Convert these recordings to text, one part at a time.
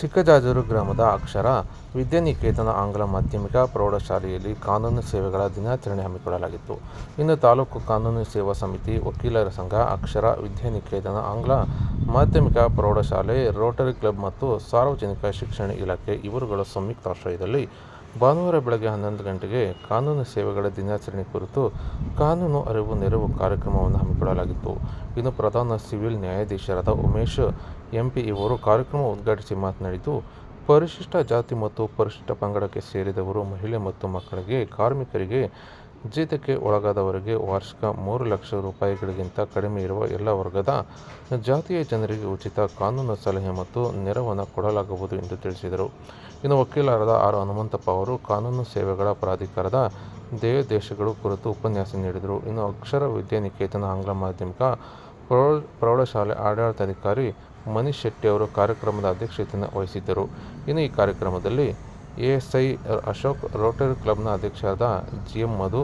ಚಿಕ್ಕಜಾಜೂರು ಗ್ರಾಮದ ಅಕ್ಷರ ವಿದ್ಯಾನಿಕೇತನ ಆಂಗ್ಲ ಮಾಧ್ಯಮಿಕ ಪ್ರೌಢಶಾಲೆಯಲ್ಲಿ ಕಾನೂನು ಸೇವೆಗಳ ದಿನಾಚರಣೆ ಹಮ್ಮಿಕೊಳ್ಳಲಾಗಿತ್ತು. ಇನ್ನು ತಾಲೂಕು ಕಾನೂನು ಸೇವಾ ಸಮಿತಿ ವಕೀಲರ ಸಂಘ ಅಕ್ಷರ ವಿದ್ಯಾನಿಕೇತನ ಆಂಗ್ಲ ಮಾಧ್ಯಮಿಕ ಪ್ರೌಢಶಾಲೆ ರೋಟರಿ ಕ್ಲಬ್ ಮತ್ತು ಸಾರ್ವಜನಿಕ ಶಿಕ್ಷಣ ಇಲಾಖೆ, ಇವರುಗಳ ಸಂಯುಕ್ತಾಶ್ರಯದಲ್ಲಿ ಭಾನುವಾರ ಬೆಳಗ್ಗೆ ಹನ್ನೊಂದು ಗಂಟೆಗೆ ಕಾನೂನು ಸೇವೆಗಳ ದಿನಾಚರಣೆ ಕುರಿತು ಕಾನೂನು ಅರಿವು ನೆರವು ಕಾರ್ಯಕ್ರಮವನ್ನು ಹಮ್ಮಿಕೊಳ್ಳಲಾಗಿತ್ತು. ಇನ್ನು ಪ್ರಧಾನ ಸಿವಿಲ್ ನ್ಯಾಯಾಧೀಶರಾದ ಉಮೇಶ್, ಎಂಪಿ ಇವರು ಕಾರ್ಯಕ್ರಮ ಉದ್ಘಾಟಿಸಿ ಮಾತನಾಡಿದ್ದು, ಪರಿಶಿಷ್ಟ ಜಾತಿ ಮತ್ತು ಪರಿಶಿಷ್ಟ ಪಂಗಡಕ್ಕೆ ಸೇರಿದವರು ಮಹಿಳೆ ಮತ್ತು ಮಕ್ಕಳಿಗೆ ಕಾರ್ಮಿಕರಿಗೆ ಜೀತಕ್ಕೆ ಒಳಗಾದವರಿಗೆ ವಾರ್ಷಿಕ ಮೂರು ಲಕ್ಷ ರೂಪಾಯಿಗಳಿಗಿಂತ ಕಡಿಮೆ ಇರುವ ಎಲ್ಲ ವರ್ಗದ ಜಾತಿಯ ಜನರಿಗೆ ಉಚಿತ ಕಾನೂನು ಸಲಹೆ ಮತ್ತು ನೆರವನ್ನು ಕೊಡಲಾಗುವುದು ಎಂದು ತಿಳಿಸಿದರು. ಇನ್ನು ವಕೀಲರಾದ ಆರ್ ಹನುಮಂತಪ್ಪ ಅವರು ಕಾನೂನು ಸೇವೆಗಳ ಪ್ರಾಧಿಕಾರದ ದೇಶಗಳು ಕುರಿತು ಉಪನ್ಯಾಸ ನೀಡಿದರು. ಇನ್ನು ಅಕ್ಷರ ವಿದ್ಯಾನಿಕೇತನ ಆಂಗ್ಲ ಮಾಧ್ಯಮಿಕ ಪ್ರೌಢ ಪ್ರೌಢಶಾಲೆ ಆಡಳಿತಾಧಿಕಾರಿ ಮನೀಶ್ ಶೆಟ್ಟಿ ಅವರು ಕಾರ್ಯಕ್ರಮದ ಅಧ್ಯಕ್ಷತೆಯನ್ನು ವಹಿಸಿದ್ದರು. ಇನ್ನು ಈ ಕಾರ್ಯಕ್ರಮದಲ್ಲಿ ಎಎಸ್ಐ ಅಶೋಕ್ ರೋಟರಿ ಕ್ಲಬ್ನ ಅಧ್ಯಕ್ಷರಾದ ಜಿ ಎಂ ಮಧು,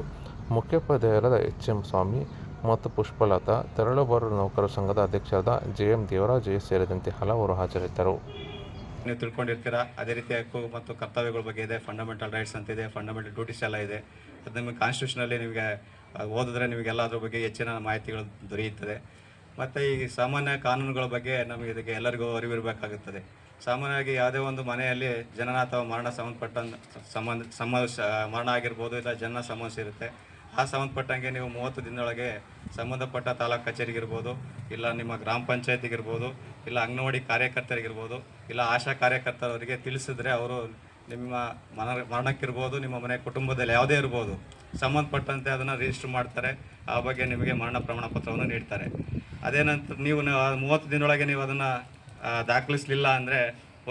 ಮುಖ್ಯೋಪಾಧ್ಯಾಯರಾದ ಎಚ್ ಎಂ ಸ್ವಾಮಿ ಮತ್ತು ಪುಷ್ಪಲತಾ ತೆರಳುಬಾರು ನೌಕರರ ಸಂಘದ ಅಧ್ಯಕ್ಷರಾದ ಜೆ ಎಂ ದೇವರಾಜ್ ಸೇರಿದಂತೆ ಹಲವರು ಹಾಜರಿದ್ದರು. ನೀವು ತಿಳ್ಕೊಂಡಿರ್ತೀರಾ? ಅದೇ ರೀತಿ ಹಕ್ಕು ಮತ್ತು ಕರ್ತವ್ಯಗಳ ಬಗ್ಗೆ ಇದೆ ಫಂಡಮೆಂಟಲ್ ರೈಟ್ಸ್ ಅಂತ ಇದೆ ಫಂಡಮೆಂಟಲ್ ಡ್ಯೂಟೀಸ್ ಎಲ್ಲ ಇದೆ. ಅದು ನಿಮಗೆ ಕಾನ್ಸ್ಟಿಟ್ಯೂಷನಲ್ಲಿ ನಿಮಗೆ ಓದಿದ್ರೆ ನಿಮಗೆ ಎಲ್ಲದರ ಬಗ್ಗೆ ಹೆಚ್ಚಿನ ಮಾಹಿತಿಗಳು ದೊರೆಯುತ್ತದೆ. ಮತ್ತು ಈ ಸಾಮಾನ್ಯ ಕಾನೂನುಗಳ ಬಗ್ಗೆ ನಮಗೆ ಇದಕ್ಕೆ ಎಲ್ಲರಿಗೂ ಅರಿವಿರಬೇಕಾಗುತ್ತದೆ. ಸಾಮಾನ್ಯವಾಗಿ ಯಾವುದೇ ಒಂದು ಮನೆಯಲ್ಲಿ ಜನನ ಅಥವಾ ಮರಣ ಸಂಬಂಧಪಟ್ಟ ಸಂಬಂಧ ಸಂಬಂಧ, ಮರಣ ಆಗಿರ್ಬೋದು ಇಲ್ಲ ಜನ ಇರುತ್ತೆ. ಆ ಸಂಬಂಧಪಟ್ಟಂಗೆ ನೀವು ಮೂವತ್ತು ದಿನದೊಳಗೆ ಸಂಬಂಧಪಟ್ಟ ತಾಲೂಕು ಕಚೇರಿಗಿರ್ಬೋದು, ಇಲ್ಲ ನಿಮ್ಮ ಗ್ರಾಮ ಪಂಚಾಯತಿಗಿರ್ಬೋದು, ಇಲ್ಲ ಅಂಗನವಾಡಿ ಕಾರ್ಯಕರ್ತರಿಗಿರ್ಬೋದು, ಇಲ್ಲ ಆಶಾ ಕಾರ್ಯಕರ್ತರವರಿಗೆ ತಿಳಿಸಿದ್ರೆ ಅವರು ನಿಮ್ಮ ಮನ, ಮರಣಕ್ಕಿರ್ಬೋದು, ನಿಮ್ಮ ಮನೆ ಕುಟುಂಬದಲ್ಲಿ ಯಾವುದೇ ಇರ್ಬೋದು, ಸಂಬಂಧಪಟ್ಟಂತೆ ಅದನ್ನು ರಿಜಿಸ್ಟರ್ ಮಾಡ್ತಾರೆ, ಆ ಬಗ್ಗೆ ನಿಮಗೆ ಮರಣ ಪ್ರಮಾಣ ಪತ್ರವನ್ನು ನೀಡ್ತಾರೆ. ಅದೇ ನಂತರ ನೀವು ಮೂವತ್ತು ದಿನದೊಳಗೆ ನೀವು ಅದನ್ನು ದಾಖಲಿಸಲಿಲ್ಲ ಅಂದರೆ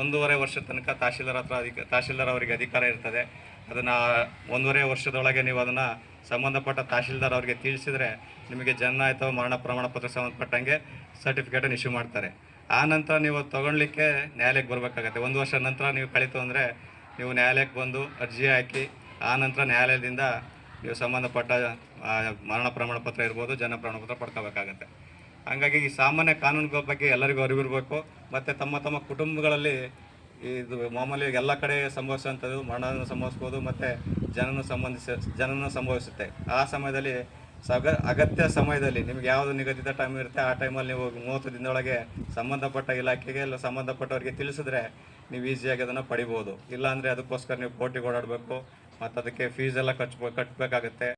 ಒಂದೂವರೆ ವರ್ಷದ ತನಕ ತಹಶೀಲ್ದಾರ್ ಹತ್ರ ಅಧಿಕ, ತಹಶೀಲ್ದಾರ್ ಅವರಿಗೆ ಅಧಿಕಾರ ಇರ್ತದೆ. ಅದನ್ನು ಒಂದೂವರೆ ವರ್ಷದೊಳಗೆ ನೀವು ಅದನ್ನು ಸಂಬಂಧಪಟ್ಟ ತಹಶೀಲ್ದಾರ್ ಅವರಿಗೆ ತಿಳಿಸಿದರೆ ನಿಮಗೆ ಜನ್ಮ ಅಥವಾ ಮರಣ ಪ್ರಮಾಣ ಪತ್ರ ಸಂಬಂಧಪಟ್ಟಂಗೆ ಸರ್ಟಿಫಿಕೇಟನ್ನು ಇಶ್ಯೂ ಮಾಡ್ತಾರೆ. ಆ ನಂತರ ನೀವು ತೊಗೊಳ್ಲಿಕ್ಕೆ ನ್ಯಾಯಾಲಯಕ್ಕೆ ಬರಬೇಕಾಗತ್ತೆ. ಒಂದು ವರ್ಷದ ನಂತರ ನೀವು ಕಳೀತು ಅಂದರೆ ನೀವು ನ್ಯಾಯಾಲಯಕ್ಕೆ ಬಂದು ಅರ್ಜಿ ಹಾಕಿ, ಆ ನಂತರ ನ್ಯಾಯಾಲಯದಿಂದ ನೀವು ಸಂಬಂಧಪಟ್ಟ ಮರಣ ಪ್ರಮಾಣ ಪತ್ರ ಇರ್ಬೋದು, ಜನ ಪ್ರಮಾಣ ಪತ್ರ ಪಡ್ಕೋಬೇಕಾಗತ್ತೆ. ಹಾಗಾಗಿ ಈ ಸಾಮಾನ್ಯ ಕಾನೂನುಗಳ ಬಗ್ಗೆ ಎಲ್ಲರಿಗೂ ಅರಿವಿರಬೇಕು ಮತ್ತು ತಮ್ಮ ತಮ್ಮ ಕುಟುಂಬಗಳಲ್ಲಿ ಇದು ಮಾಮೂಲಿ ಎಲ್ಲ ಕಡೆ ಸಂಭವಿಸುವಂಥದ್ದು, ಮರಣವನ್ನು ಸಂಭವಿಸ್ಬೋದು, ಮತ್ತು ಜನನ ಸಂಬಂಧಿಸ ಜನನ ಸಂಭವಿಸುತ್ತೆ. ಆ ಸಮಯದಲ್ಲಿ ಸಗ, ಅಗತ್ಯ ಸಮಯದಲ್ಲಿ ನಿಮ್ಗೆ ಯಾವುದು ನಿಗದಿತ ಟೈಮ್ ಇರುತ್ತೆ, ಆ ಟೈಮಲ್ಲಿ ನೀವು ಮೂವತ್ತು ದಿನದೊಳಗೆ ಸಂಬಂಧಪಟ್ಟ ಇಲಾಖೆಗೆ ಇಲ್ಲ ಸಂಬಂಧಪಟ್ಟವರಿಗೆ ತಿಳಿಸಿದ್ರೆ ನೀವು ಈಸಿಯಾಗಿ ಅದನ್ನು ಪಡಿಬೋದು. ಇಲ್ಲಾಂದರೆ ಅದಕ್ಕೋಸ್ಕರ ನೀವು ಕೋರ್ಟಿಗೆ ಓಡಾಡಬೇಕು ಮತ್ತು ಅದಕ್ಕೆ ಫೀಸ್ ಎಲ್ಲ ಕಟ್ಟಬೇಕಾಗತ್ತೆ